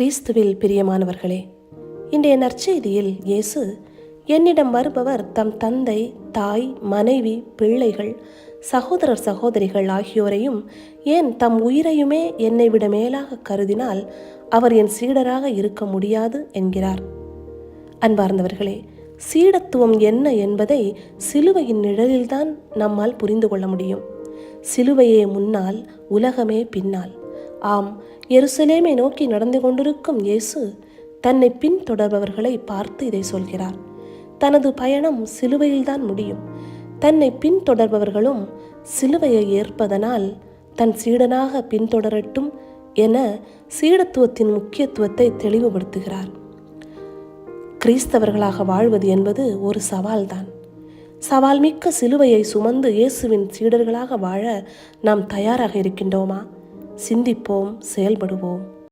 கிறிஸ்துவில் பிரியமானவர்களே இன்றைய நற்செய்தியில் இயேசு என்னிடம் வருபவர் தம் தந்தை தாய் மனைவி பிள்ளைகள் சகோதரர் சகோதரிகள் ஆகியோரையும் ஏன் தம் உயிரையுமே என்னை விட மேலாக கருதினால் அவர் என் சீடராக இருக்க முடியாது என்கிறார். அன்பார்ந்தவர்களே சீடத்துவம் என்ன என்பதை சிலுவையின் நிழலில்தான் நம்மால் புரிந்து கொள்ள முடியும். சிலுவையே முன்னால் உலகமே பின்னால். ஆம் எருசலேமை நோக்கி நடந்து கொண்டிருக்கும் இயேசு தன்னை பின்தொடர்பவர்களை பார்த்து இதை சொல்கிறார். தனது பயணம் சிலுவையில்தான் முடியும். தன்னை பின்தொடர்பவர்களும் சிலுவையை ஏற்பதனால் தன் சீடனாக பின்தொடரட்டும் என சீடத்துவத்தின் முக்கியத்துவத்தை தெளிவுபடுத்துகிறார். கிறிஸ்தவர்களாக வாழ்வது என்பது ஒரு சவால்தான். சவால் மிக்க சிலுவையை சுமந்து இயேசுவின் சீடர்களாக வாழ நாம் தயாராக இருக்கின்றோமா? சிந்திப்போம் செயல்படுவோம்.